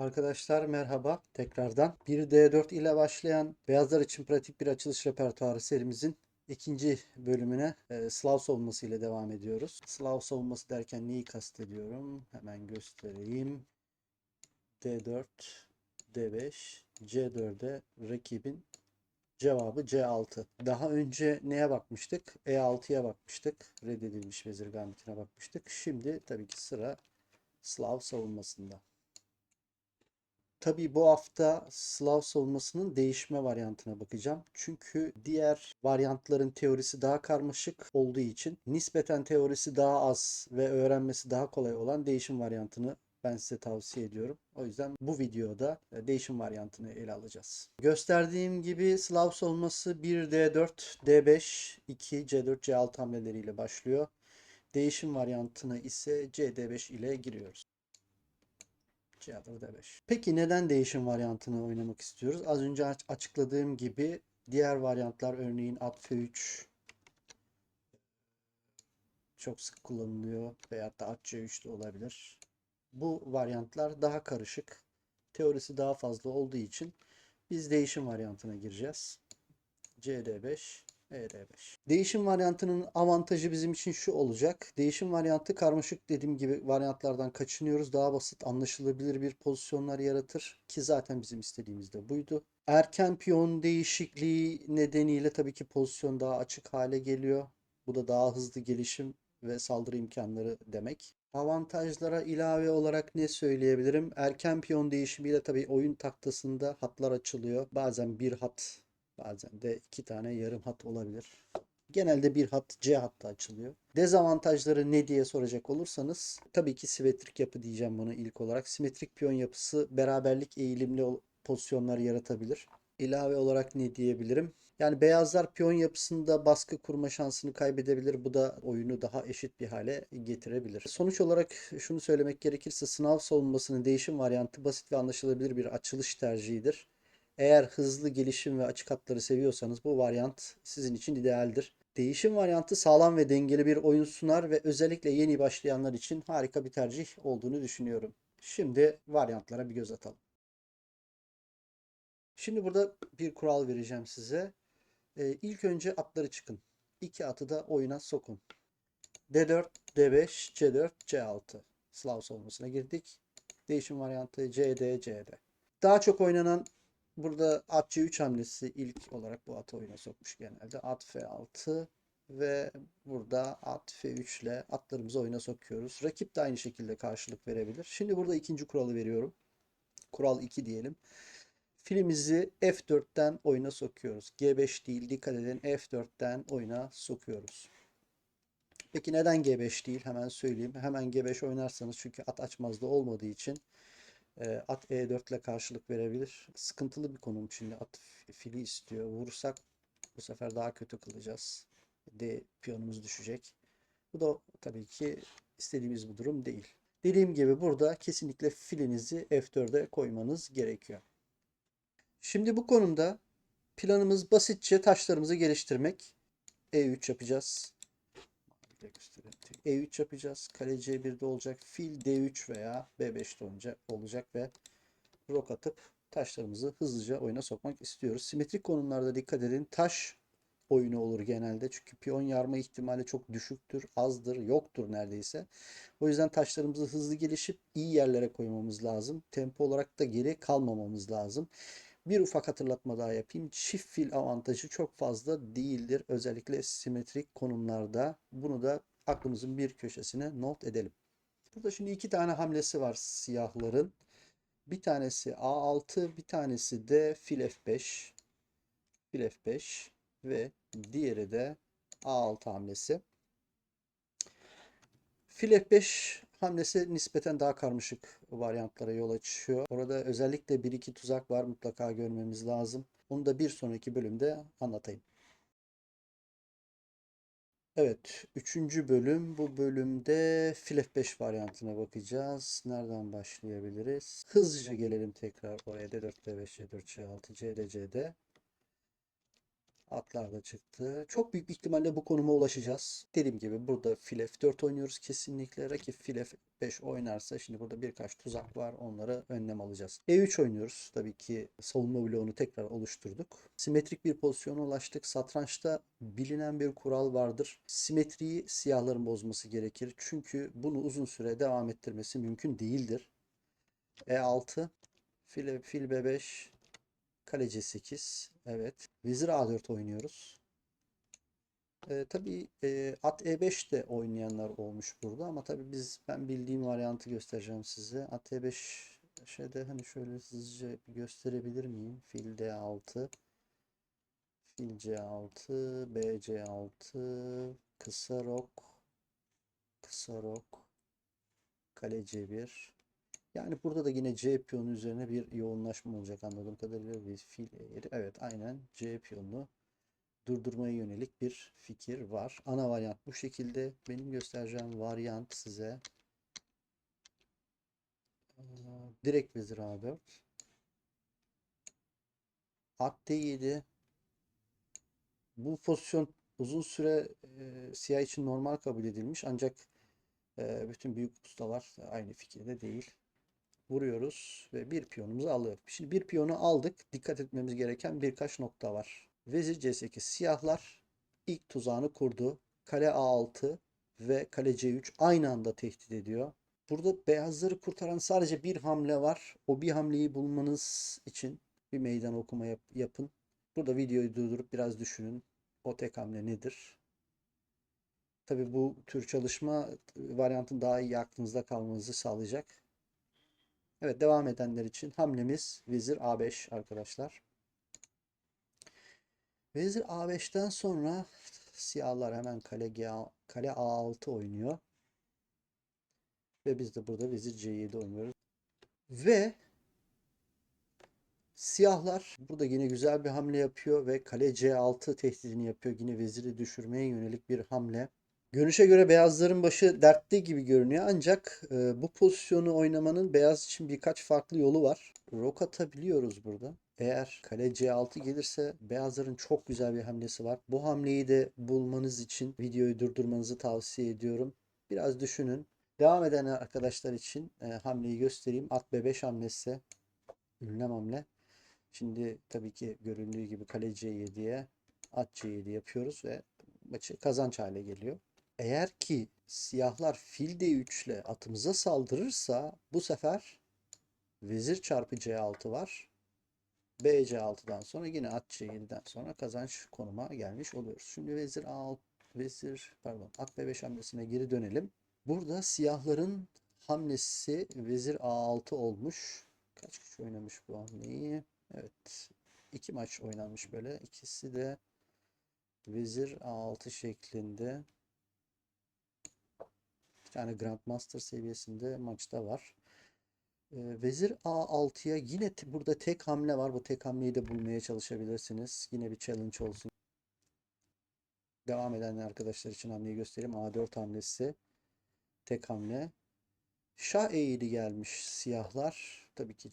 Arkadaşlar merhaba tekrardan. 1D4 ile başlayan beyazlar için pratik bir açılış repertuarı serimizin ikinci bölümüne e, Slav savunması ile devam ediyoruz. Slav savunması derken neyi kastediyorum? Hemen göstereyim. D4, D5, C4'e rakibin cevabı C6. Daha önce neye bakmıştık? E6'ya bakmıştık. Reddedilmiş vezir gambitine bakmıştık. Şimdi tabii ki sıra Slav savunmasında. Tabii bu hafta Slav savunmasının değişme varyantına bakacağım. Çünkü diğer varyantların teorisi daha karmaşık olduğu için nispeten teorisi daha az ve öğrenmesi daha kolay olan değişim varyantını ben size tavsiye ediyorum. O yüzden bu videoda e, değişim varyantını ele alacağız. Gösterdiğim gibi Slav savunması 1D4, D5, 2, C4, C6 hamleleriyle başlıyor. Değişim varyantına ise CD5 ile giriyoruz. C6 D5. Peki neden değişim varyantını oynamak istiyoruz? Az önce aç- açıkladığım gibi diğer varyantlar örneğin at F3 çok sık kullanılıyor veyahut da at C3 de olabilir. Bu varyantlar daha karışık. Teorisi daha fazla olduğu için biz değişim varyantına gireceğiz. CD5 ED5. Değişim varyantının avantajı bizim için şu olacak. Değişim varyantı karmaşık dediğim gibi varyantlardan kaçınıyoruz. Daha basit, anlaşılabilir bir pozisyonlar yaratır ki zaten bizim istediğimiz de buydu. Erken piyon değişikliği nedeniyle tabii ki pozisyon daha açık hale geliyor. Bu da daha hızlı gelişim ve saldırı imkanları demek. Avantajlara ilave olarak ne söyleyebilirim? Erken piyon değişimiyle tabii oyun taktasında hatlar açılıyor. Bazen bir hat Bazen de iki tane yarım hat olabilir. Genelde bir hat C hattı açılıyor. Dezavantajları ne diye soracak olursanız tabii ki simetrik yapı diyeceğim bunu ilk olarak. Simetrik piyon yapısı beraberlik eğilimli pozisyonlar yaratabilir. İlave olarak ne diyebilirim? Yani beyazlar piyon yapısında baskı kurma şansını kaybedebilir. Bu da oyunu daha eşit bir hale getirebilir. Sonuç olarak şunu söylemek gerekirse sınav savunmasının değişim varyantı basit ve anlaşılabilir bir açılış tercihidir. Eğer hızlı gelişim ve açık hatları seviyorsanız bu varyant sizin için idealdir. Değişim varyantı sağlam ve dengeli bir oyun sunar ve özellikle yeni başlayanlar için harika bir tercih olduğunu düşünüyorum. Şimdi varyantlara bir göz atalım. Şimdi burada bir kural vereceğim size. Ee, ilk önce atları çıkın. İki atı da oyuna sokun. D4, D5, C4, C6. Slav savunmasına girdik. Değişim varyantı CD, CD. Daha çok oynanan Burada at C3 hamlesi ilk olarak bu atı oyuna sokmuş genelde. At F6 ve burada at F3 ile atlarımızı oyuna sokuyoruz. Rakip de aynı şekilde karşılık verebilir. Şimdi burada ikinci kuralı veriyorum. Kural 2 diyelim. Filimizi F4'ten oyuna sokuyoruz. G5 değil dikkat edin F4'ten oyuna sokuyoruz. Peki neden G5 değil? Hemen söyleyeyim. Hemen G5 oynarsanız çünkü at açmazda olmadığı için e, at E4 ile karşılık verebilir. Sıkıntılı bir konum şimdi. At fili istiyor. Vurursak bu sefer daha kötü kılacağız. D piyonumuz düşecek. Bu da tabii ki istediğimiz bir durum değil. Dediğim gibi burada kesinlikle filinizi F4'e koymanız gerekiyor. Şimdi bu konumda planımız basitçe taşlarımızı geliştirmek. E3 yapacağız. Göstereyim. E3 yapacağız. Kale C1'de olacak. Fil D3 veya B5'te olacak, olacak ve rok atıp taşlarımızı hızlıca oyuna sokmak istiyoruz. Simetrik konumlarda dikkat edin. Taş oyunu olur genelde. Çünkü piyon yarma ihtimali çok düşüktür, azdır, yoktur neredeyse. O yüzden taşlarımızı hızlı gelişip iyi yerlere koymamız lazım. Tempo olarak da geri kalmamamız lazım. Bir ufak hatırlatma daha yapayım. Çift fil avantajı çok fazla değildir. Özellikle simetrik konumlarda. Bunu da aklımızın bir köşesine not edelim. Burada şimdi iki tane hamlesi var siyahların. Bir tanesi A6, bir tanesi de fil F5. Fil F5 ve diğeri de A6 hamlesi. Fil F5 hamlesi nispeten daha karmaşık varyantlara yol açıyor. Orada özellikle 1-2 tuzak var mutlaka görmemiz lazım. Onu da bir sonraki bölümde anlatayım. Evet, üçüncü bölüm. Bu bölümde fil F5 varyantına bakacağız. Nereden başlayabiliriz? Hızlıca gelelim tekrar oraya. D4, D5, C4, C6, C, D, C'de. Atlar da çıktı. Çok büyük bir ihtimalle bu konuma ulaşacağız. Dediğim gibi burada fil F4 oynuyoruz kesinlikle. Rakip fil F5 oynarsa şimdi burada birkaç tuzak var. Onlara önlem alacağız. E3 oynuyoruz. Tabii ki savunma bloğunu tekrar oluşturduk. Simetrik bir pozisyona ulaştık. Satrançta bilinen bir kural vardır. Simetriyi siyahların bozması gerekir. Çünkü bunu uzun süre devam ettirmesi mümkün değildir. E6 fil, fil B5 Kale C8. Evet. Vezir A4 oynuyoruz. Ee, tabii e, at E5 de oynayanlar olmuş burada ama tabii biz ben bildiğim varyantı göstereceğim size. At E5 şeyde hani şöyle bir gösterebilir miyim? Fil D6 Fil C6 B C6 kısa rok kısa rok Kale C1 yani burada da yine C piyonu üzerine bir yoğunlaşma olacak anladığım kadarıyla. Bir fil. Evet aynen. C piyonunu durdurmaya yönelik bir fikir var. Ana varyant bu şekilde. Benim göstereceğim varyant size. Ee, direkt vezir A4 at D7 bu pozisyon uzun süre e, siyah için normal kabul edilmiş. Ancak e, bütün büyük ustalar aynı fikirde değil vuruyoruz ve bir piyonumuzu alıyor. Şimdi bir piyonu aldık. Dikkat etmemiz gereken birkaç nokta var. Vezir C8 siyahlar ilk tuzağını kurdu. Kale A6 ve kale C3 aynı anda tehdit ediyor. Burada beyazları kurtaran sadece bir hamle var. O bir hamleyi bulmanız için bir meydan okuma yap- yapın. Burada videoyu durdurup biraz düşünün. O tek hamle nedir? Tabii bu tür çalışma varyantın daha iyi aklınızda kalmanızı sağlayacak. Evet devam edenler için hamlemiz vezir A5 arkadaşlar. Vezir A5'ten sonra siyahlar hemen kale G kale A6 oynuyor. Ve biz de burada vezir C7 oynuyoruz. Ve siyahlar burada yine güzel bir hamle yapıyor ve kale C6 tehdidini yapıyor. Yine veziri düşürmeye yönelik bir hamle. Görünüşe göre beyazların başı dertte gibi görünüyor ancak e, bu pozisyonu oynamanın beyaz için birkaç farklı yolu var. Rok atabiliyoruz burada. Eğer kale C6 gelirse beyazların çok güzel bir hamlesi var. Bu hamleyi de bulmanız için videoyu durdurmanızı tavsiye ediyorum. Biraz düşünün. Devam eden arkadaşlar için e, hamleyi göstereyim. At B5 hamlesi. Ünlem hamle. Şimdi tabii ki göründüğü gibi kale C7'ye at C7 yapıyoruz ve maçı kazanç hale geliyor. Eğer ki siyahlar fil D3 ile atımıza saldırırsa bu sefer vezir çarpı C6 var. B C6'dan sonra yine at C7'den sonra kazanç konuma gelmiş oluyoruz. Şimdi vezir A6 vezir pardon at B5 hamlesine geri dönelim. Burada siyahların hamlesi vezir A6 olmuş. Kaç kişi oynamış bu hamleyi? Evet. iki maç oynanmış böyle. İkisi de vezir A6 şeklinde. Bir tane Grandmaster seviyesinde maçta var. Ee, Vezir A6'ya yine burada tek hamle var. Bu tek hamleyi de bulmaya çalışabilirsiniz. Yine bir challenge olsun. Devam eden arkadaşlar için hamleyi göstereyim. A4 hamlesi. Tek hamle. Şah E7 gelmiş siyahlar. Tabii ki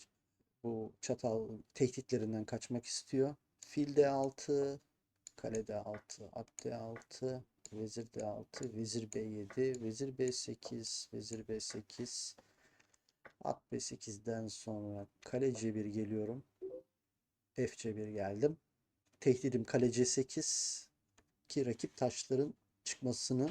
bu çatal tehditlerinden kaçmak istiyor. Fil D6, kale D6, at D6, vezir D6, vezir B7, vezir B8, vezir B8, at B8'den sonra kale C1 geliyorum. F C1 geldim. Tehdidim kale C8 ki rakip taşların çıkmasını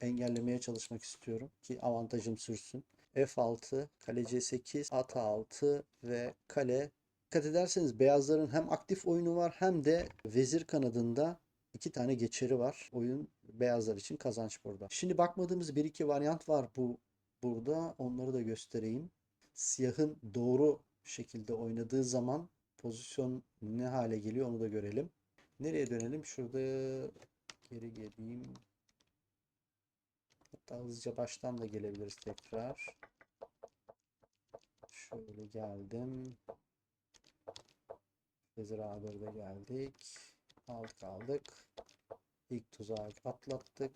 engellemeye çalışmak istiyorum ki avantajım sürsün. F6, kale C8, at A6 ve kale. Dikkat ederseniz beyazların hem aktif oyunu var hem de vezir kanadında iki tane geçeri var. Oyun beyazlar için kazanç burada. Şimdi bakmadığımız bir iki varyant var bu burada. Onları da göstereyim. Siyahın doğru şekilde oynadığı zaman pozisyon ne hale geliyor onu da görelim. Nereye dönelim? Şurada geri geleyim. Hatta hızlıca baştan da gelebiliriz tekrar. Şöyle geldim. Vezir A1'de geldik. Aldık aldık. İlk tuzağı atlattık.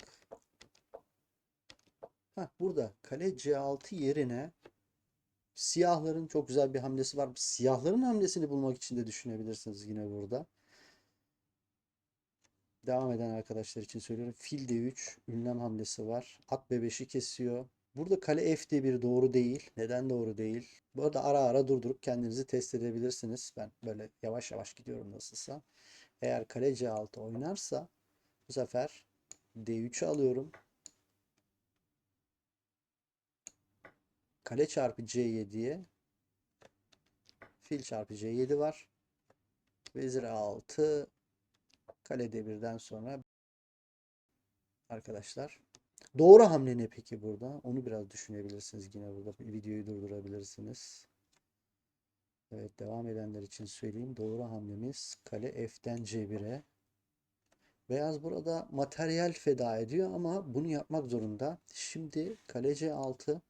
Heh, burada kale C6 yerine siyahların çok güzel bir hamlesi var. Siyahların hamlesini bulmak için de düşünebilirsiniz yine burada. Devam eden arkadaşlar için söylüyorum. Fil D3 ünlem hamlesi var. At B5'i kesiyor. Burada kale F D1 doğru değil. Neden doğru değil? Bu arada ara ara durdurup kendinizi test edebilirsiniz. Ben böyle yavaş yavaş gidiyorum nasılsa. Eğer kale C6 oynarsa bu sefer D3'ü alıyorum. Kale çarpı C7'ye fil çarpı C7 var. Vezir A6 kale D1'den sonra arkadaşlar doğru hamle ne peki burada? Onu biraz düşünebilirsiniz. Yine burada videoyu durdurabilirsiniz. Evet devam edenler için söyleyeyim. Doğru hamlemiz kale F'den C1'e. Beyaz burada materyal feda ediyor ama bunu yapmak zorunda. Şimdi kale C6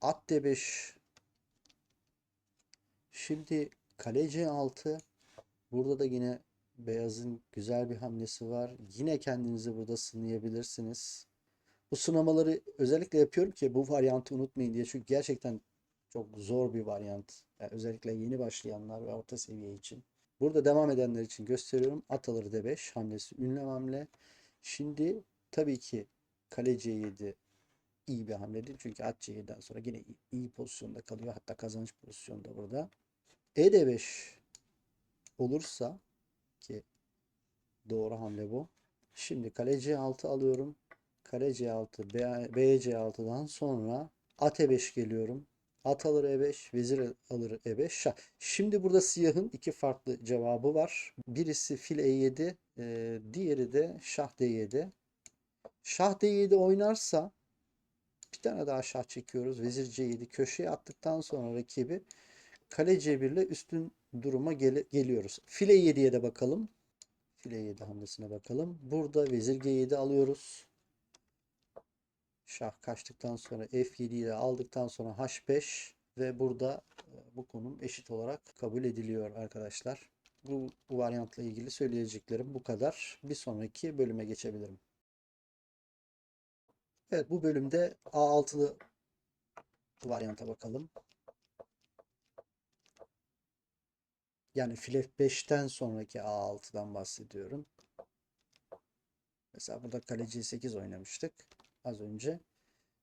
at D5 Şimdi kale C6 burada da yine beyazın güzel bir hamlesi var. Yine kendinizi burada sınayabilirsiniz. Bu sınamaları özellikle yapıyorum ki bu varyantı unutmayın diye. Çünkü gerçekten çok zor bir varyant. Yani özellikle yeni başlayanlar ve orta seviye için. Burada devam edenler için gösteriyorum. At alır D5 hamlesi ünlem hamle. Şimdi tabii ki kale C7 iyi bir hamle. Çünkü at C7'den sonra yine iyi, iyi pozisyonda kalıyor. Hatta kazanç pozisyonda burada. E D5 olursa ki doğru hamle bu. Şimdi kale C6 alıyorum. Kale C6, B, B C6'dan sonra at E5 geliyorum. At alır E5, vezir alır E5. Şah. Şimdi burada siyahın iki farklı cevabı var. Birisi fil E7, e, diğeri de şah D7. Şah D7 oynarsa bir tane daha şah çekiyoruz. Vezir C7 köşeye attıktan sonra rakibi kale C1 ile üstün duruma gel geliyoruz. File 7'ye de bakalım. File 7 hamlesine bakalım. Burada vezir G7 alıyoruz. Şah kaçtıktan sonra F7'yi de aldıktan sonra H5 ve burada e, bu konum eşit olarak kabul ediliyor arkadaşlar. Bu, bu varyantla ilgili söyleyeceklerim bu kadar. Bir sonraki bölüme geçebilirim. Evet bu bölümde A6'lı varyanta bakalım. Yani fil F5'ten sonraki A6'dan bahsediyorum. Mesela burada kaleci 8 oynamıştık az önce.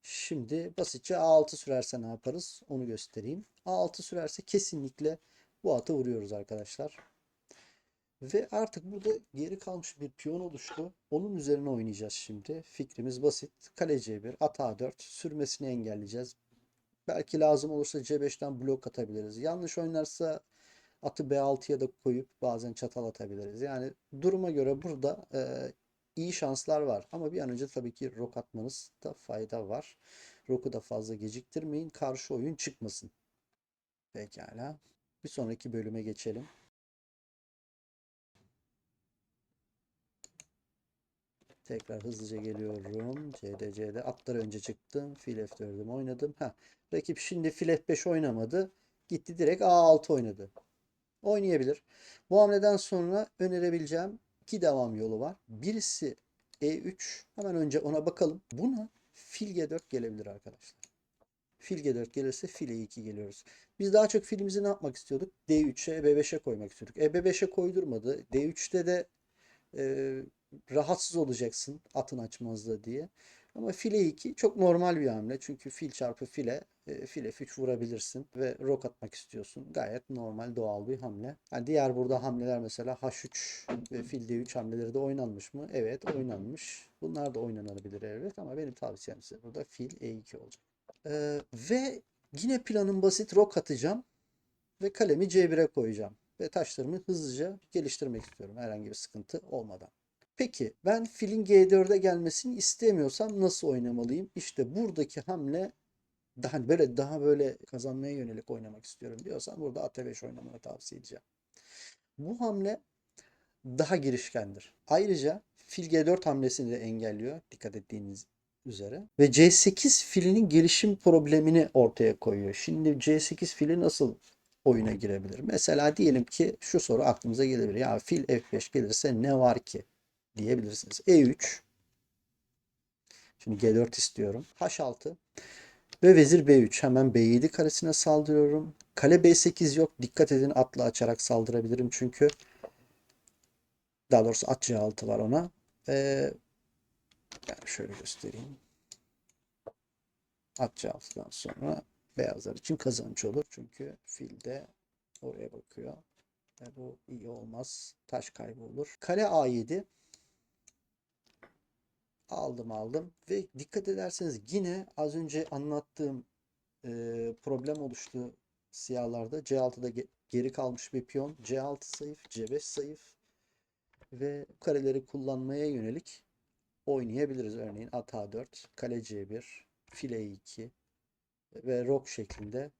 Şimdi basitçe A6 sürerse ne yaparız? Onu göstereyim. A6 sürerse kesinlikle bu atı vuruyoruz arkadaşlar. Ve artık burada geri kalmış bir piyon oluştu. Onun üzerine oynayacağız şimdi. Fikrimiz basit. Kale C1, at A4 sürmesini engelleyeceğiz. Belki lazım olursa C5'ten blok atabiliriz. Yanlış oynarsa atı B6'ya da koyup bazen çatal atabiliriz. Yani duruma göre burada e, iyi şanslar var. Ama bir an önce tabii ki rok atmanızda fayda var. Roku da fazla geciktirmeyin. Karşı oyun çıkmasın. Pekala. Bir sonraki bölüme geçelim. Tekrar hızlıca geliyorum. CDC'de atlar önce çıktım. Fil F4'üm oynadım. Ha, rakip şimdi fil F5 oynamadı. Gitti direkt A6 oynadı. Oynayabilir. Bu hamleden sonra önerebileceğim iki devam yolu var. Birisi E3. Hemen önce ona bakalım. Buna fil G4 gelebilir arkadaşlar. Fil G4 gelirse fil E2 geliyoruz. Biz daha çok filimizi ne yapmak istiyorduk? D3'e, B5'e koymak istiyorduk. E B5'e koydurmadı. D3'te de e, rahatsız olacaksın atın açmazlığı diye. Ama file 2 çok normal bir hamle. Çünkü fil çarpı file e, file 3 vurabilirsin ve rok atmak istiyorsun. Gayet normal doğal bir hamle. Yani diğer burada hamleler mesela H3 ve fil D3 hamleleri de oynanmış mı? Evet oynanmış. Bunlar da oynanabilir evet ama benim tavsiyem size burada fil E2 olacak. Ee, ve yine planım basit. Rok atacağım ve kalemi C1'e koyacağım. Ve taşlarımı hızlıca geliştirmek istiyorum herhangi bir sıkıntı olmadan. Peki ben filin G4'e gelmesini istemiyorsam nasıl oynamalıyım? İşte buradaki hamle daha böyle daha böyle kazanmaya yönelik oynamak istiyorum diyorsan burada at 5 oynamanı tavsiye edeceğim. Bu hamle daha girişkendir. Ayrıca fil G4 hamlesini de engelliyor dikkat ettiğiniz üzere. Ve C8 filinin gelişim problemini ortaya koyuyor. Şimdi C8 fili nasıl oyuna girebilir? Mesela diyelim ki şu soru aklımıza gelebilir. Ya fil F5 gelirse ne var ki? Diyebilirsiniz. E3 Şimdi G4 istiyorum. H6 ve vezir B3. Hemen B7 karesine saldırıyorum. Kale B8 yok. Dikkat edin atla açarak saldırabilirim çünkü. Daha doğrusu at C6 var ona. Yani şöyle göstereyim. At C6'dan sonra beyazlar için kazanç olur. Çünkü fil de oraya bakıyor. Ve bu iyi olmaz. Taş kaybı olur. Kale A7. Aldım aldım. Ve dikkat ederseniz yine az önce anlattığım e, problem oluştu siyahlarda. C6'da ge- geri kalmış bir piyon. C6 zayıf, C5 zayıf. Ve kareleri kullanmaya yönelik oynayabiliriz. Örneğin at A4, kale C1, file E2 ve rok şeklinde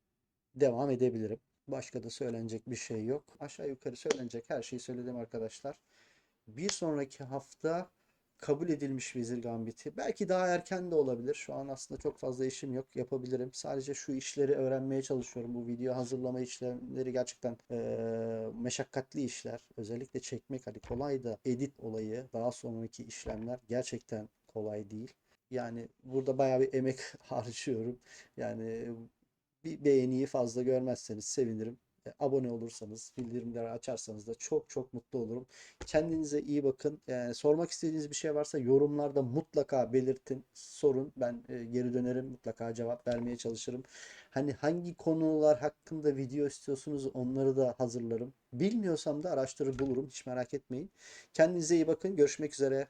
devam edebilirim. Başka da söylenecek bir şey yok. Aşağı yukarı söylenecek her şeyi söyledim arkadaşlar. Bir sonraki hafta kabul edilmiş vezir gambiti. Belki daha erken de olabilir. Şu an aslında çok fazla işim yok. Yapabilirim. Sadece şu işleri öğrenmeye çalışıyorum. Bu video hazırlama işlemleri gerçekten eee, meşakkatli işler. Özellikle çekmek hani kolay da edit olayı daha sonraki işlemler gerçekten kolay değil. Yani burada bayağı bir emek harcıyorum. Yani bir beğeniyi fazla görmezseniz sevinirim. E, Abone olursanız, bildirimleri açarsanız da çok çok mutlu olurum. Kendinize iyi bakın. Yani sormak istediğiniz bir şey varsa yorumlarda mutlaka belirtin, sorun. Ben e, geri dönerim, mutlaka cevap vermeye çalışırım. Hani hangi konular hakkında video istiyorsunuz onları da hazırlarım. Bilmiyorsam da araştırır bulurum. Hiç merak etmeyin. Kendinize iyi bakın. Görüşmek üzere.